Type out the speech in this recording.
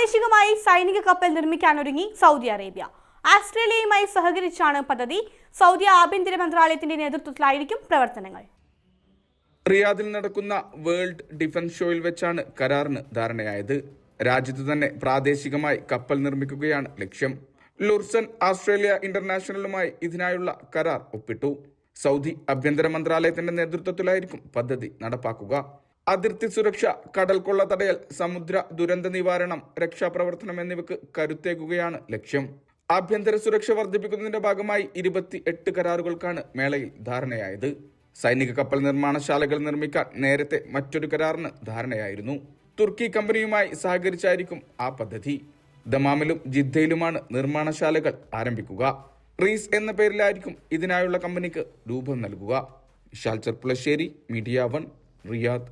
പ്രാദേശികമായി സൈനിക കപ്പൽ നിർമ്മിക്കാനൊരുങ്ങി സൗദി അറേബ്യ. ആസ്ട്രേലിയയുമായി സഹകരിച്ചാണ് പദ്ധതി. സൗദി ആഭ്യന്തര മന്ത്രാലയത്തിന്റെ നേതൃത്വത്തിലായിരിക്കും പ്രവർത്തനങ്ങൾ. റിയാദിൽ നടക്കുന്ന വേൾഡ് ഡിഫൻസ് ഷോയിൽ വെച്ചാണ് കരാറിന് ധാരണയായത്. രാജ്യത്ത് തന്നെ പ്രാദേശികമായി കപ്പൽ നിർമ്മിക്കുകയാണ് ലക്ഷ്യം. ലുർസൻ ആസ്ട്രേലിയ ഇന്റർനാഷണലുമായി ഇതിനായുള്ള കരാർ ഒപ്പിട്ടു. സൗദി ആഭ്യന്തര മന്ത്രാലയത്തിന്റെ നേതൃത്വത്തിലായിരിക്കും പദ്ധതി നടപ്പാക്കുക. അതിർത്തി സുരക്ഷ കടൽ കൊള്ള തടയൽ സമുദ്ര ദുരന്ത നിവാരണം രക്ഷാപ്രവർത്തനം എന്നിവയ്ക്ക് കരുത്തേകുകയാണ് ലക്ഷ്യം. ആഭ്യന്തര സുരക്ഷ വർദ്ധിപ്പിക്കുന്നതിന്റെ ഭാഗമായി ഇരുപത്തി എട്ട് കരാറുകൾക്കാണ് മേളയിൽ ധാരണയായത്. സൈനിക കപ്പൽ നിർമ്മാണശാലകൾ നിർമ്മിക്കാൻ നേരത്തെ മറ്റൊരു കരാറിന് ധാരണയായിരുന്നു. തുർക്കി കമ്പനിയുമായി സഹകരിച്ചായിരിക്കും ആ പദ്ധതി. ദമാമിലും ജിദ്ദയിലുമാണ് നിർമ്മാണശാലകൾ ആരംഭിക്കുക. റീസ് എന്ന പേരിലായിരിക്കും ഇതിനായുള്ള കമ്പനിക്ക് രൂപം നൽകുക. Vishal Cherpulassery media one Riyadh.